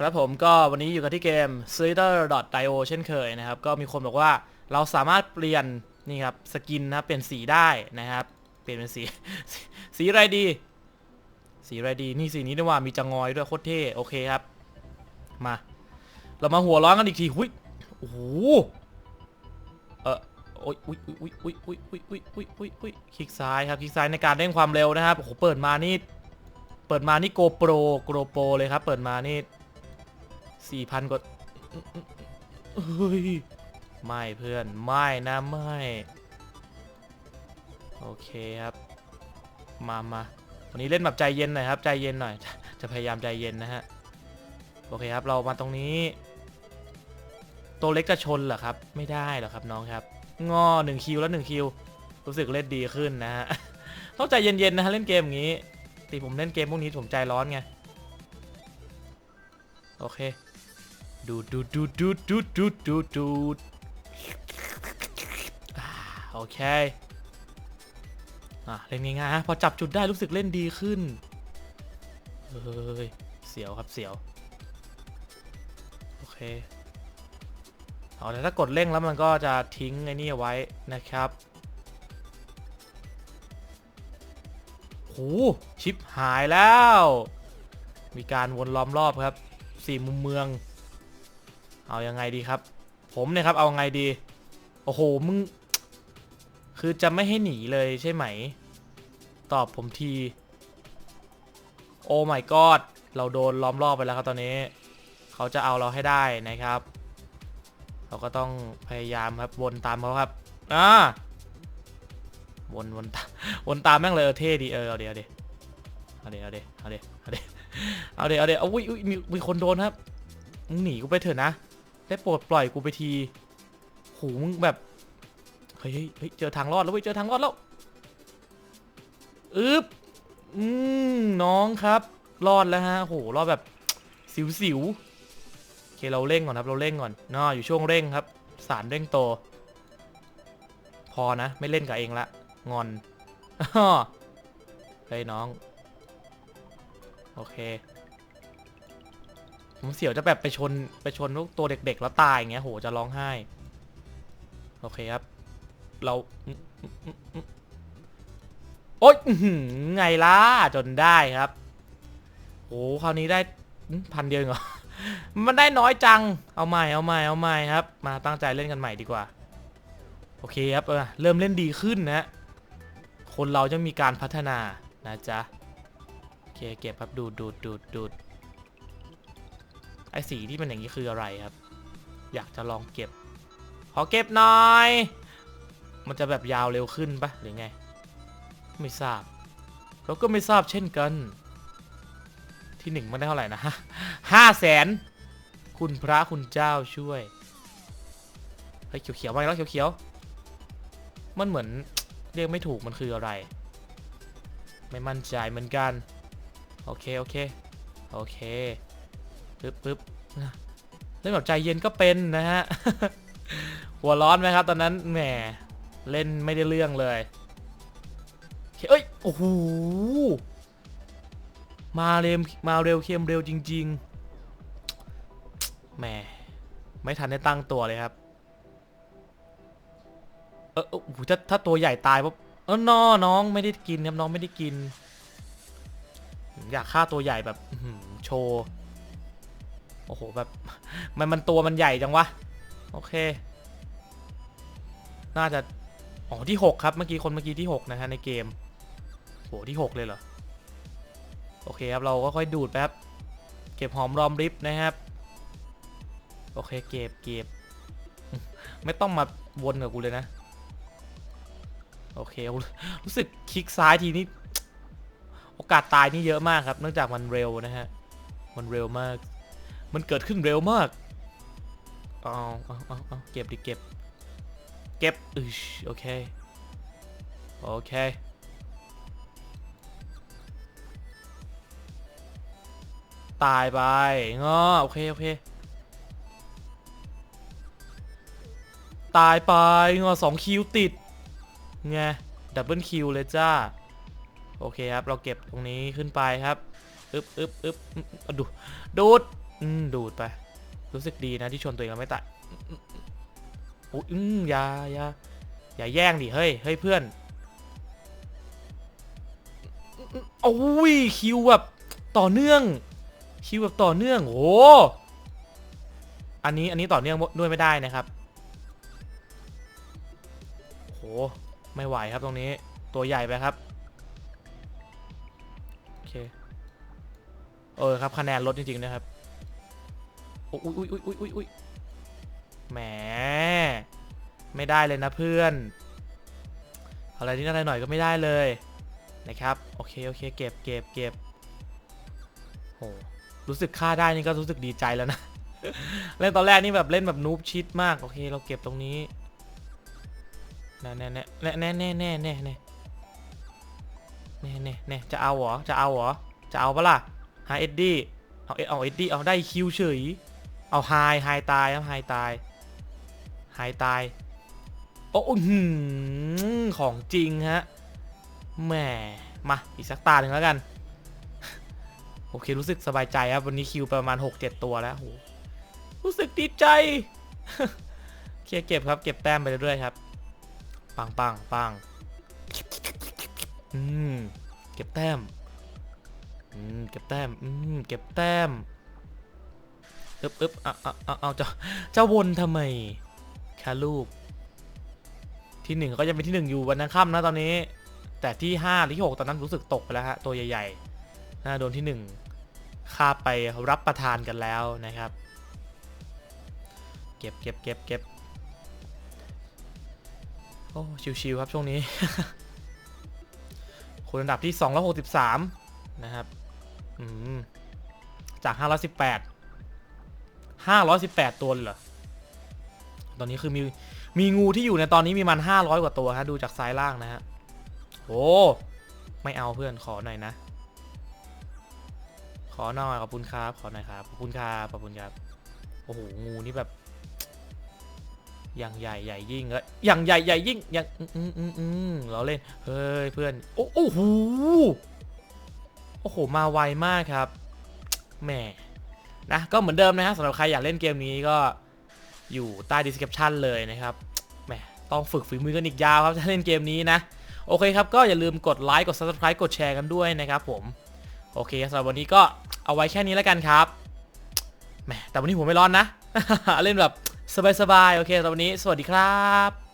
ครับผมก็วันนี้อยู่กันที่เกม s l i t e r i o เช่นเคยนะครับ ก็มีคนบอกว่าเราสามารถเปลี่ยนนี่ครับสกินนะเปลี่ยนสีได้นะครับ เปลี่ยนเป็นสี สีอะไรดี สีอะไรดีนี่สีนี้ด้วยว่ามีจังงอยด้วยโคตรเท่โอเคครับ มา เรามาหัวร้อนกันอีกทีหุยโอ้โหเออโอ้ยอุ้ยอุ้ยอุ้ยอุ้ยอุ้ยอุ้ยอุ้ยอุ้ยอุ้ยคลิกซ้ายครับคลิกซ้ายในการเร่งความเร็วนะครับโอ้โหเปิดมานี่เปิดมานี่โกโปรโกโปรเลยครับ เปิดมานี่ สี่พันกว่าเฮ้ย ไม่เพื่อน ไม่นะ ไม่ โอเคครับ มามาวันนี้เล่นแบบใจเย็นหน่อยครับ ใจเย็นหน่อย จะพยายามใจเย็นนะฮะ โอเคครับ เรามาตรงนี้ ตัวเล็กจะชนเหรอครับ ไม่ได้หรอครับน้องครับ งอหนึ่งคิวแล้วหนึ่งคิว รู้สึกเล่นดีขึ้นนะฮะ ต้องใจเย็นๆนะฮะเล่นเกมอย่างนี้ตีผมเล่นเกมพวกนี้ผมใจร้อนไง โอเค ดูดดูดดูดดูดดูดดูดดูดดูดโอเค อะ เล่นง่ายๆฮะพอจับจุดได้รู้สึกเล่นดีขึ้น เฮ้ย เสียวครับเสียว โอเคเอาแต่ถ้ากดเร่งแล้วมันก็จะทิ้งไอ้นี่ไว้นะครับโหชิปหายแล้ว มีการวนล้อมรอบครับ สี่มุมเมือง เอายังไงดีครับ ผมเนี่ยครับเอาไงดี โอ้โหมึง คือจะไม่ให้หนีเลยใช่ไหม ตอบผมที โอ้ my god เราโดนล้อมรอบไปแล้วครับตอนนี้ เขาจะเอาเราให้ได้นะครับ เราก็ต้องพยายามครับวนตามเขาครับอ่าวนวนตามวนตามแม่งเลยเออเท่ดีเออเอาเดี๋ยวเดี๋ยวเอาเดี๋ยวเอาเดี๋ยวเอาเดี๋ยวเอาเดี๋ยวเอาเดี๋ยวเอาเดี๋ยวเอาอุ้ยอุ้ยมีมีคนโดนครับมึงหนีกูไปเถอะนะ ได้โปรดปล่อยกูไปทีโหมึงแบบเฮ้ยเฮ้ยเจอทางรอดแล้วเว้ยเจอทางรอดแล้วอึ๊บอืมน้องครับรอดแล้วฮะโหรอดแบบสิวสิวๆโอเคเราเร่งก่อนครับเราเร่งก่อนเนาอยู่ช่วงเร่งครับ สารเร่งโต พอนะ ไม่เล่นกับเองละงอนอ้อเฮ้ยน้อง โอเค ผมเสียวจะแบบไปชนไปชนพวกตัวเด็ก ๆ แล้วตายอย่างเงี้ยโหจะร้องไห้ โอเคครับ เราโอ๊ยไงล่ะจนได้ครับโหคราวนี้ได้พันเดียวเองเหรอ มันได้น้อยจัง เอาใหม่ เอาใหม่ เอาใหม่ครับ มาตั้งใจเล่นกันใหม่ดีกว่า โอเคครับเออเริ่มเล่นดีขึ้นนะ คนเราจะมีการพัฒนานะจ๊ะ โอเคเก็บครับดูดดูดดูดดูด สีที่มันอย่างนี้คืออะไรครับ อยากจะลองเก็บ ขอเก็บหน่อย มันจะแบบยาวเร็วขึ้นปะหรือไง ไม่ทราบ เราก็ไม่ทราบเช่นกัน ที่หนึ่งมันได้เท่าไหร่นะห้าแสน คุณพระคุณเจ้าช่วย เฮ้ยเขียวๆมาแล้วเขียวๆ มันเหมือนเรียกไม่ถูกมันคืออะไร ไม่มั่นใจเหมือนกัน โอเค โอเค โอเค ปึ๊บปึ๊บเล่นแบบใจเย็นก็เป็นนะฮะ หัวร้อนไหมครับ ตอนนั้นแหมเล่นไม่ได้เรื่องเลยเอ้ยโอ้โหมาเร็วมาเร็วเค็มเร็วจริง ๆแหมไม่ทันได้ตั้งตัวเลยครับ เออโอ้โหถ้าถ้าตัวใหญ่ตายปุ๊บเออน้อน้องไม่ได้กินครับน้องไม่ได้กิน อยากฆ่าตัวใหญ่แบบอื้อหือโชว์ โอ้โหแบบมันมันตัวมันใหญ่จังวะ โอเค น่าจะ อ๋อที่ 6 ครับ เมื่อกี้คนเมื่อกี้ที่ 6 นะฮะในเกมโหที่ 6 เลยเหรอ โอเคครับ เราก็ค่อยดูดแป๊บ เก็บหอมรอมริบนะครับ โอเคเก็บเก็บ ไม่ต้องมาวนกับกูเลยนะ โอเค รู้รู้สึกคลิกซ้ายทีนี้ โอกาสตายนี่เยอะมากครับ เนื่องจากมันเร็วนะฮะ มันเร็วมาก มันเกิดขึ้นเร็วมากเอาเอาเอาเอาเก็บดิเก็บ เก็บอือโอเค โอเค ตายไปงอโอเค โอเค ตายไปงอสองคิวติด ไง ดับเบิลคิวเลยจ้า โอเคครับ เราเก็บตรงนี้ขึ้นไปครับ อึบอึบอึบอึบอาดูดูด อืมดูดไป รู้สึกดีนะที่ชนตัวเองแล้วไม่ตายปุ๊ยอืมอย่าอย่าอย่าแย่งดิเฮ้ยเฮ้ยเพื่อนโอ้ยคิวแบบต่อเนื่อง คิวแบบต่อเนื่องโอ้อันนี้อันนี้ต่อเนื่องด้วยไม่ได้นะครับโอ้โหไม่ไหวครับตรงนี้ตัวใหญ่ไปครับโอเคเออครับคะแนนลดจริงๆนะครับ โอ้ยอุ้ยอุ้ยอุ้ยอุ้ยอุ้ยแหม ไม่ได้เลยนะเพื่อน อะไรนิดอะไรหน่อยก็ไม่ได้เลยนะครับ โอเค โอเค เก็บเก็บเก็บโห รู้สึกค่าได้นี่ก็รู้สึกดีใจแล้วนะ เล่นตอนแรกนี่แบบเล่นแบบนูบชิดมาก โอเค เราเก็บตรงนี้แน่แน่แน่แน่แน่แน่แน่แน่แน่แน่แน่จะเอาเหรอ จะเอาเหรอ จะเอาปะล่ะไฮเอ็ดดี้ เอาเอ็ดเอาเอ็ดดี้ เอาได้คิวเฉย เอาไฮไฮตายครับไฮตายไฮตาย โอ้อื้อหือของจริงฮะแหมมาอีกสักตาหนึ่งแล้วกัน โอเครู้สึกสบายใจครับ วันนี้คิวประมาณ 6-7 ตัวแล้วโหรู้สึกดีใจ เคลียร์เก็บครับเก็บแต้มไปเรื่อยๆครับ ปังปังปังอืมเก็บแต้มอืมเก็บแต้มอืมเก็บแต้ม อึบอึบเอาเอาเอาเอาจ้าเจ้าวนทำไมแคะลูกที่หนึ่งก็ยังเป็นที่หนึ่งอยู่วันนั้นค่ำนะตอนนี้ แต่ที่ห้าหรือที่หกตอนนั้นรู้สึกตกไปแล้วฮะตัวใหญ่ๆน่าโดนที่หนึ่งคาไปรับประทานกันแล้วนะครับ เก็บเก็บเก็บเก็บโอ้ชิวๆครับช่วงนี้คนอันดับที่263นะครับ จาก 518 518 ตัวเลยเหรอ ตอนนี้คือมีมีงูที่อยู่ในตอนนี้มีมัน 500 กว่าตัวฮะดูจากซ้ายล่างนะฮะ โอ้ไม่เอาเพื่อนขอหน่อยนะ ขอหน่อยขอบคุณครับ ขอหน่อยครับ ขอบคุณครับขอบคุณครับ โอ้โหงูนี่แบบอย่างใหญ่ใหญ่ยิ่งแล้วอย่างใหญ่ใหญ่ยิ่งอย่างอืมอืมอืมอืมเราเล่นเฮ้ยเพื่อนโอ้โหโอ้โหมาไวมากครับแหม นะก็เหมือนเดิมนะฮะสำหรับใครอยากเล่นเกมนี้ก็อยู่ใต้ description เลยนะครับแหมต้องฝึกฝีมือกันอีกยาวครับถ้าเล่นเกมนี้นะ โอเคครับ ก็อย่าลืมกดไลค์กด subscribe กดแชร์กันด้วยนะครับผม โอเคสำหรับวันนี้ก็เอาไว้แค่นี้แล้วกันครับแหมแต่วันนี้ผมไม่ร้อนนะ เล่นแบบสบายๆโอเคสำหรับวันนี้ สวัสดีครับ